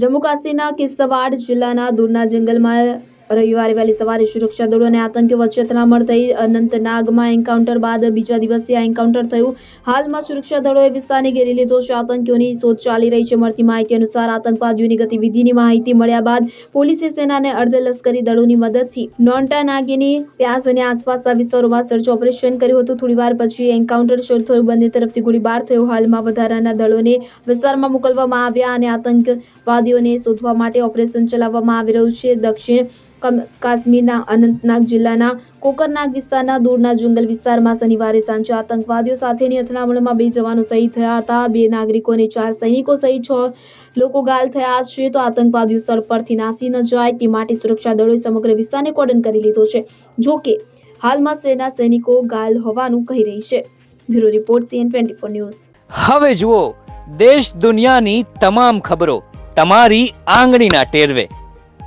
જમ્મુ કાશ્મીરના કિસ્તવાડ જિલ્લાના દૂરના જંગલમાં રવિવારે વહેલી સવારે સુરક્ષા દળો અને આતંકી વચ્ચે અથડામણ થઈ અનંતનાગમાં એન્કાઉન્ટર બાદ બીજા દિવસે આ એન્કાઉન્ટર થયું. હાલમાં સુરક્ષા દળોએ વિસ્તારને ઘેરી લીધો છે. આતંકીઓની શોધ ચાલી રહી છે. મળતી માહિતી અનુસાર આતંકવાદીઓની ગતિવિધિની માહિતી મળ્યા બાદ પોલીસે સેનાને અર્ધલશ્કરી દળોની મદદથી નોન્ટા નાગીની પ્યાસ અને આસપાસના વિસ્તારોમાં સર્ચ ઓપરેશન કર્યું હતું. થોડીવાર પછી એન્કાઉન્ટર શરૂ થયું. બંને તરફથી ગોળીબાર થયો. હાલમાં વધારાના દળોને વિસ્તારમાં મોકલવામાં આવ્યા અને આતંકવાદીઓને શોધવા માટે ઓપરેશન ચલાવવામાં આવી રહ્યું છે. દક્ષિણ કાશ્મીરના અનંતનાગ જિલ્લાના કોકરનાગ વિસ્તારના દૂરના જંગલ વિસ્તારમાં શનિવારે સાંજે આતંકવાદીઓ સાથેની અથડામણમાં બે જવાનો શહીદ થયા હતા. બે નાગરિકો અને ચાર સૈનિકો સહિત છ લોકો ઘાયલ થયા છે. તો આતંકવાદીઓ સ્થળ પરથી નાસી ન જાય તે માટે સુરક્ષા દળોએ સમગ્ર વિસ્તારને કોર્ડન કરી લીધો છે. જો કે, હાલમાં સેના સૈનિકો ઘાયલ હોવાનું કહી રહી છે. Bureau report CN twenty four news. હવે જુઓ, દેશ દુનિયાની તમામ ખબરો તમારી આંગળીના ટેરવે.